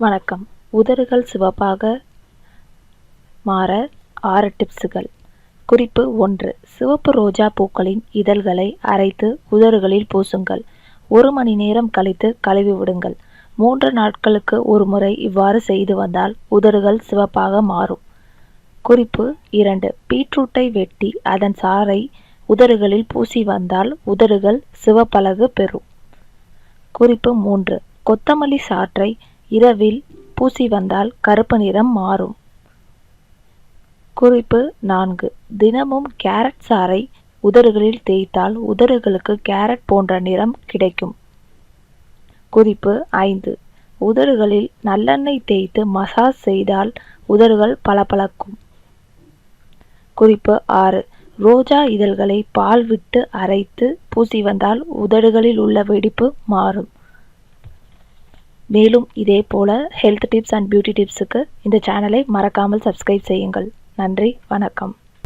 வணக்கம். உதடுகள் சிவப்பாக மாற ஆறு டிப்ஸுகள். குறிப்பு ஒன்று. சிவப்பு ரோஜா பூக்களின் இதழ்களை அரைத்து உதடுகளில் பூசுங்கள். ஒரு மணி நேரம் கழித்து கழுவி விடுங்கள். மூன்று நாட்களுக்கு ஒரு முறை இவ்வாறு செய்து வந்தால் உதடுகள் சிவப்பாக மாறும். குறிப்பு இரண்டு. பீட்ரூட்டை வெட்டி அதன் சாறை உதடுகளில் பூசி வந்தால் உதடுகள் சிவப்பழகு பெறும். குறிப்பு மூன்று. கொத்தமல்லி சாற்றை இரவில் பூசி வந்தால் கருப்பு நிறம் மாறும். குறிப்பு நான்கு. தினமும் கேரட் சாறை உதடுகளில் தேய்த்தால் உதடுகளுக்கு கேரட் போன்ற நிறம் கிடைக்கும். குறிப்பு ஐந்து. உதடுகளில் நல்லெண்ணெய் தேய்த்து மசாஜ் செய்தால் உதடுகள் பளபளக்கும். குறிப்பு ஆறு. ரோஜா இதழ்களை பால் விட்டு அரைத்து பூசி வந்தால் உதடுகளில் உள்ள வெடிப்பு மாறும். மேலும் இதே போல ஹெல்த் டிப்ஸ் அண்ட் பியூட்டி டிப்ஸுக்கு இந்த சேனலை மறக்காமல் சப்ஸ்கிரைப் செய்யுங்கள். நன்றி வணக்கம்.